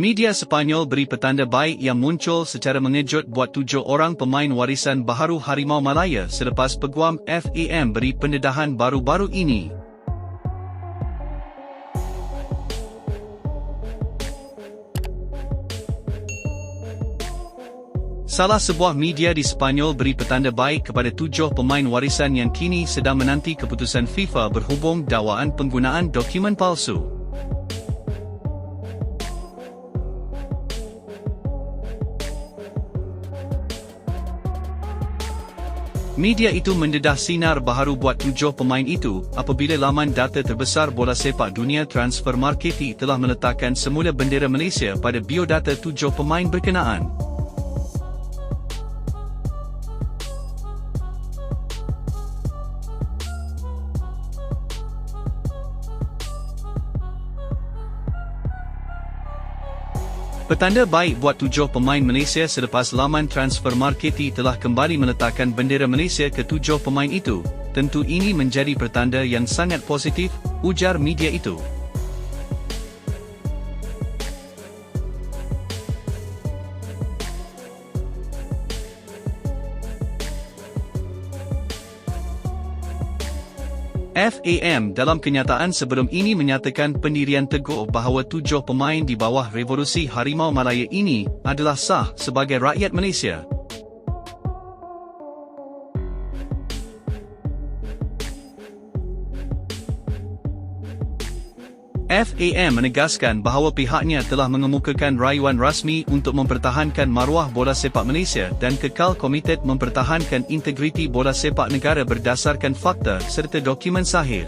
Media Sepanyol beri petanda baik yang muncul secara mengejut buat tujuh orang pemain warisan baharu Harimau Malaya selepas peguam FAM beri pendedahan baru-baru ini. Salah sebuah media di Sepanyol beri petanda baik kepada tujuh pemain warisan yang kini sedang menanti keputusan FIFA berhubung dakwaan penggunaan dokumen palsu. Media itu mendedah sinar baharu buat tujuh pemain itu apabila laman data terbesar bola sepak dunia Transfer Marketi telah meletakkan semula bendera Malaysia pada biodata tujuh pemain berkenaan. Petanda baik buat tujuh pemain Malaysia selepas laman transfer marketi telah kembali meletakkan bendera Malaysia ke tujuh pemain itu. Tentu ini menjadi pertanda yang sangat positif, ujar media itu. FAM dalam kenyataan sebelum ini menyatakan pendirian teguh bahawa tujuh pemain di bawah revolusi Harimau Malaya ini adalah sah sebagai rakyat Malaysia. FAM menegaskan bahawa pihaknya telah mengemukakan rayuan rasmi untuk mempertahankan maruah bola sepak Malaysia dan kekal komited mempertahankan integriti bola sepak negara berdasarkan fakta serta dokumen sahih.